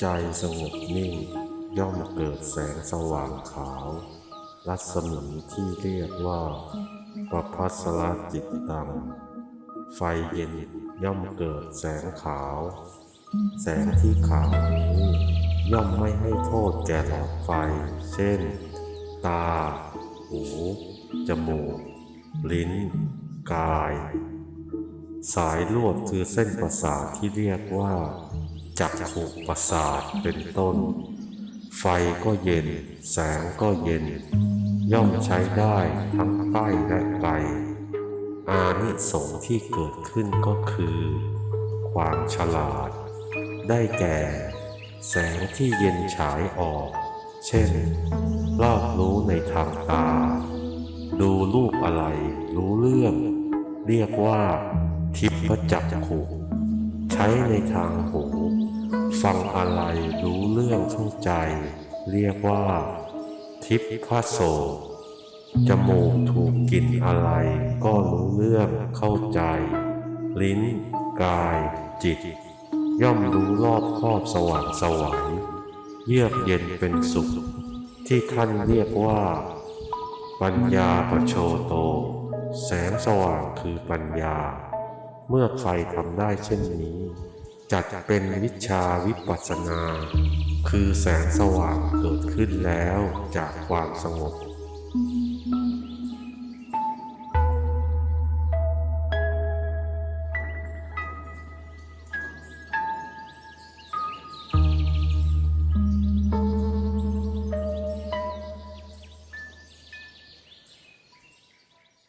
ใจสงบนิ่งย่อมเกิดแสงสว่างขาว รัศมีที่เรียกว่าประพัสรจิตตัง ไฟเย็นย่อมเกิดแสงขาว แสงที่ขาวนี้ย่อมไม่ให้โทษแก่หลอดไฟ เช่น ตา หู จมูก ลิ้น กาย สายลวดคือเส้นประสาทที่เรียกว่า จักขุประสาทเป็นต้น ไฟก็เย็น แสงก็เย็น ย่อมใช้ได้ทั้งใกล้และไกลอานิสงส์ที่เกิดขึ้นก็คือ ความฉลาด ได้แก่ แสงที่เย็นฉายออก เช่น รอบรู้ในทางตา ดูรูปอะไรรู้เรื่อง เรียกว่า ทิพจักขุใช้ในทางหูฟังอะไรรู้เรื่องเข้าใจ เรียกว่า ทิพพโสจมูกถูกกลิ่นอะไรก็รู้เรื่องเข้าใจ ลิ้น กายจิต ย่อมรู้รอบครอบสว่างสวัยเยือกเย็นเป็นสุข ที่ท่านเรียกว่า ปัญญาปโชโต แสงสว่างคือปัญญา เมื่อใครทำได้เช่นนี้ จัดเป็นวิชาวิปัสสนา คือแสงสว่างเกิดขึ้นแล้วจากความสงบ